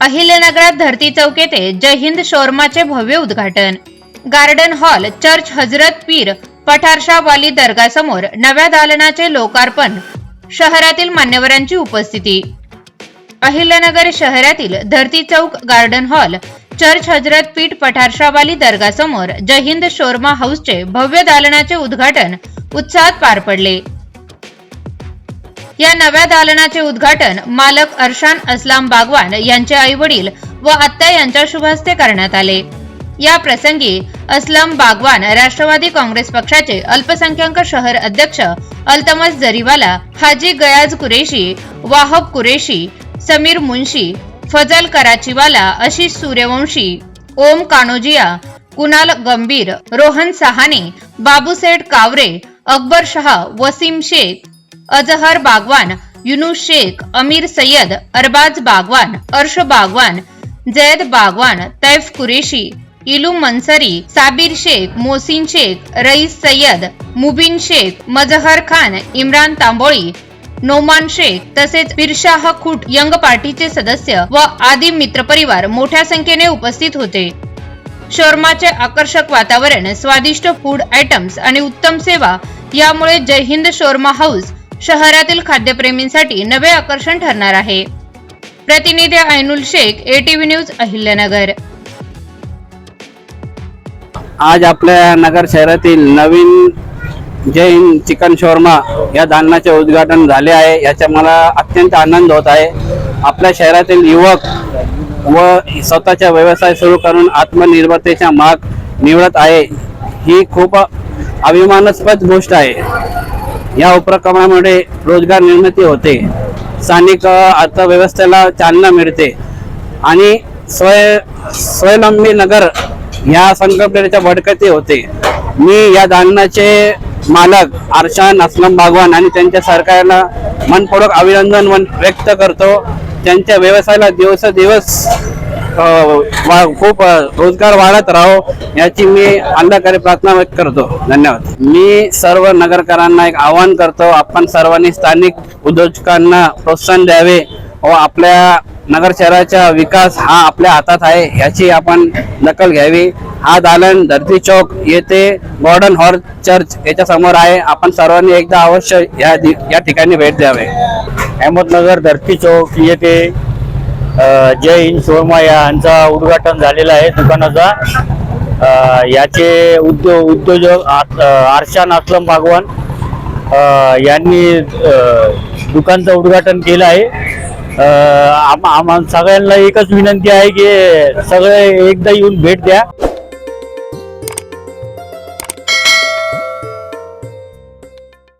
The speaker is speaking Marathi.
अहिल्यानगरात धरती चौक येथे जय हिंद शोरमाचे भव्य उद्घाटन. Garden hall church Hazrat Pir Patharsha Wali दर्गासमोर नव्या दालनाचे लोकार्पण. शहरातील मान्यवरांची उपस्थिती. अहिल्यानगर शहरातील Dharti Chowk garden hall church Hazrat Pir Patharshawali दर्गासमोर जय हिंद शोरमा हाऊसचे भव्य दालनाचे उद्घाटन उत्साहात पार पडले. या नव्या दालनाचे उद्घाटन मालक अर्शान असलाम बागवान यांचे आई वडील व आत्या यांच्या शुभ हस्ते करण्यात आले. या प्रसंगी असलम बागवान राष्ट्रवादी काँग्रेस पक्षाचे अल्पसंख्याक शहर अध्यक्ष अल्तमस जरीवाला हाजी गयाज कुरेशी वाहब कुरेशी समीर मुन्शी फजल कराचीवाला आशिष सूर्यवंशी ओम कानोजिया कुणाल गंभीर रोहन सहाने बाबूसेठ कावरे अकबर शहा वसीम शेख अजहर बागवान युनुस शेख अमीर सय्यद अरबाज बागवान अर्श बागवान जैद बागवान तैफ कुरेशी इलू मनसरी साबिर शेख मोसिन शेख रईस सय्यद मुबीन शेख मजहर खान इम्रान तांबोळी नोमान शेख तसेच पिरशाह खुट यंग पार्टीचे सदस्य व आदी मित्रपरिवार मोठ्या संख्येने उपस्थित होते. शर्माचे आकर्षक वातावरण स्वादिष्ट फूड आयटम्स आणि उत्तम सेवा यामुळे जय हिंद शोरमा हाऊस शहरातील खाद्यप्रेमींसाठी नवे आकर्षण ठरणार आहे. प्रतिनिधी ऐनुल शेख एटीव्ही न्यूज अहिल्यानगर. आज आपल्या नगर शहरातील नवीन जैन चिकन शोरमा या दालनाचे उद्घाटन झाले आहे. याचा मला अत्यंत आनंद होत आहे. आपल्या शहरातील युवक व स्वतःचा व्यवसाय सुरू करून आत्मनिर्भरतेच्या माग निवडत आहे. ही खूप अभिमानास्पद गोष्ट आहे. या उपक्रमामुळे रोजगार निर्मिती होते. स्थानिक अर्थव्यवस्थेला चालना मिळते. आणि स्वय स्वावलंबी नगर या संकल्पनेच्या बडकती होते. मी या दालनाचे मालक आरशान असलम भागवान आणि त्यांच्या सरकारला मनपूर्वक अभिनंदन व्यक्त करतो. त्यांच्या व्यवसायाला दिवसेदिवस खूप रोजगार वाढत राहो याची मी अंधकारी प्रार्थना व्यक्त करतो. धन्यवाद. मी सर्व नगरकरांना एक आवाहन करतो आपण सर्वांनी स्थानिक उद्योजकांना प्रोत्साहन द्यावे व आपल्या नगर शहराचा विकास हा आपल्या हातात आहे याची आपण दखल घ्यावी. हा दालन धरती चौक येथे गॉर्डन हॉल चर्च याच्या समोर आहे. आपण सर्वांनी एकदा अवश्य या दि- या ठिकाणी भेट द्यावे. अहमदनगर धरती चौक येथे जय हिंद शोरमा यांचा उद्घाटन झालेला आहे दुकानाचा. याचे उद्योग उद्योजक आ- आरशान असलम भागवान यांनी दुकानचं उद्घाटन केलं आहे. आम आम्हा सगळ्यांना एकच विनंती आहे की सगळे एकदा येऊन भेट द्या.